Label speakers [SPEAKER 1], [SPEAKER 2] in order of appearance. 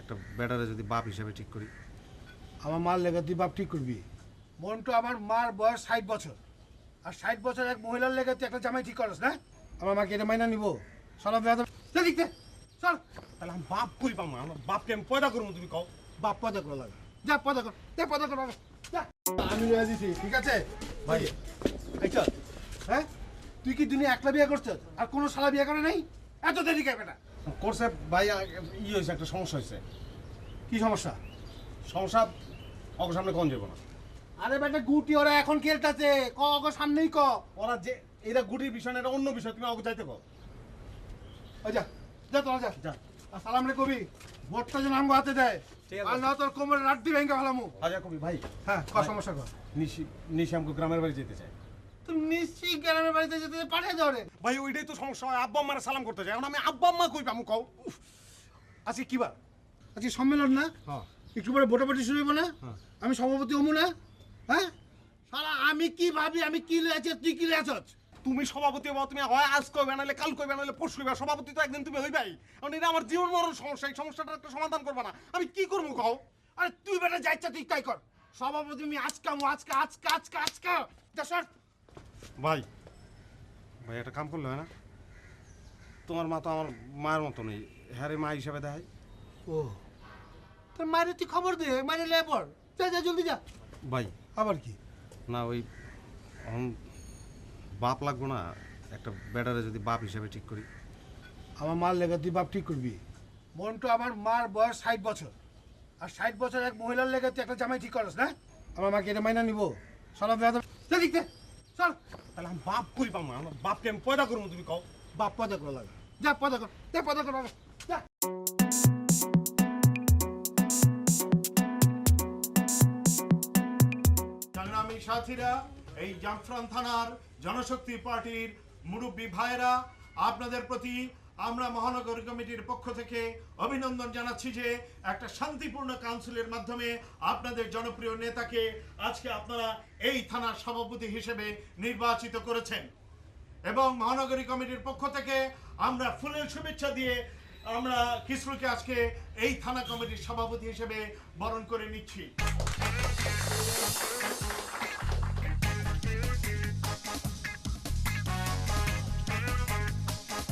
[SPEAKER 1] একটা ব্যাটারে যদি বাপ হিসাবে ঠিক করি।
[SPEAKER 2] আমার মার লেগে তুই বাপ ঠিক করবি? মন্টু আমার মার বয়স ষাট বছর। আর ষাট বছর এক মহিলার লেগে তুই একটা জামাই ঠিক করস, না? আমার মাকে এটা মাইনা নিবো। বেহাদ দেখতে চল।
[SPEAKER 3] তাহলে আমি বাপ কই পাবো? আমার বাপকে আমি পয়দা করব, তুমি কও।
[SPEAKER 2] বাপ পদা করে লাগা যা পদা কর। যা পদা কর আমি দিছি ঠিক আছে? ভাই চল। হ্যাঁ? তুই কি দুনিয়া একলা বিয়ে করছিস আর কোনো শালা বিয়ে করে নাই? এত দেরি কে বেটা?
[SPEAKER 3] করছে ভাই ই হয়েছে একটা সমস্যা হয়েছে।
[SPEAKER 2] কি সমস্যা?
[SPEAKER 3] সমস্যা অগ সামনে কোন যাব না।
[SPEAKER 2] আরে বেটা গুটি ওরা এখন খেলতেছে। ক ক সামনেই ক।
[SPEAKER 3] ওরা যে এটা গুটির বিষয় না এটা অন্য বিষয় তুমি অগ যাইতে
[SPEAKER 2] ওই যা যা তোরা যা।
[SPEAKER 3] যা।
[SPEAKER 2] সালাম রে কবি ভোটটা যেন আমগো হাতে দেয়। আর না তোর কোমরে রাড্ডি ভেঙে ফেলামু।
[SPEAKER 3] আজা কবি ভাই।
[SPEAKER 2] হ্যাঁ ক সমস্যা কর
[SPEAKER 3] নিশি নিশি আমাকে গ্রামের বাড়ি যেতে চাই
[SPEAKER 2] তুমি নিশ্চয়ই গ্রামের বাড়িতে যেতে পাঠিয়ে
[SPEAKER 3] ভাই ওইটাই তো সমস্যা হয়। আব্বা আম্মারে সালাম করতে এখন আমি আব্বা আম্মা কই পামু কও? উফ,
[SPEAKER 2] আজকে কি বার? আজকে সম্মেলন না?
[SPEAKER 3] হ্যাঁ।
[SPEAKER 2] একটু পরে ভোটাভুটি শুরু হইব না?
[SPEAKER 3] হ্যাঁ।
[SPEAKER 2] আমি সভাপতি হমু না? হ্যাঁ? সারা আমি কি ভাবি আমি কি লেছে তুই কি লেছ
[SPEAKER 3] তুমি সভাপতি হবা তুমি হয় আজ কইবে নাহলে কাল কইবে নাহলে পরশু কইবে। সভাপতি তো একদিন তুমি হইবাই। কারণ এটা আমার জীবন মরণ সমস্যা এই সমস্যাটা একটা সমাধান করবা না। আমি কি করব কও?
[SPEAKER 2] আরে তুই বেটা যা ইচ্ছা তুই তাই কর। সভাপতি আমি আজকে আজকে আজকে আজকে আজকে।
[SPEAKER 3] ভাই। ভাই একটা কাম করলে হয় না? তোমার মা তো আমার মায়ের মতো নেই। হ্যাঁ রে মা হিসাবে দেখাই।
[SPEAKER 2] ও। তোর মায়ের তুই খবর দে মায়ের লে যা যা জলদি যা।
[SPEAKER 1] ভাই।
[SPEAKER 2] আবার কি?
[SPEAKER 1] না ওই বাপ লাগবো না একটা ব্যাটারে যদি বাপ হিসাবে ঠিক করি।
[SPEAKER 2] আমার মার লেগে তুই বাপ ঠিক করবি? মন্টু আমার মার বয়স ষাট বছর। আর ষাট বছর এক মহিলার লেগে তুই একটা জামাই ঠিক করস না? আমার মাকে এটা মাইনা নিবো। সব বেহাদ দেখতে
[SPEAKER 3] তাহলে আমি বাপ আমার বাপকে আমি পয়দা করব, তুমি কও।
[SPEAKER 2] বাপ পয়দা করো, লাগে। যা, পয়দা যা,
[SPEAKER 4] পয়দা সাথীরা, এই জাফরান থানার জনশক্তি পার্টির মুরব্বী ভাইরা আপনাদের প্রতি আমরা মহানগর কমিটির পক্ষ থেকে অভিনন্দন জানাচ্ছি যে একটা শান্তিপূর্ণ কাউন্সিলের মাধ্যমে আপনাদের জনপ্রিয় নেতাকে আজকে আপনারা এই থানার সভাপতি হিসেবে নির্বাচিত করেছেন। এবং মহানগরী কমিটির পক্ষ থেকে আমরা ফুলের শুভেচ্ছা দিয়ে আমরা কিসরুকে আজকে এই থানা কমিটির সভাপতি হিসেবে বরণ করে নিচ্ছি।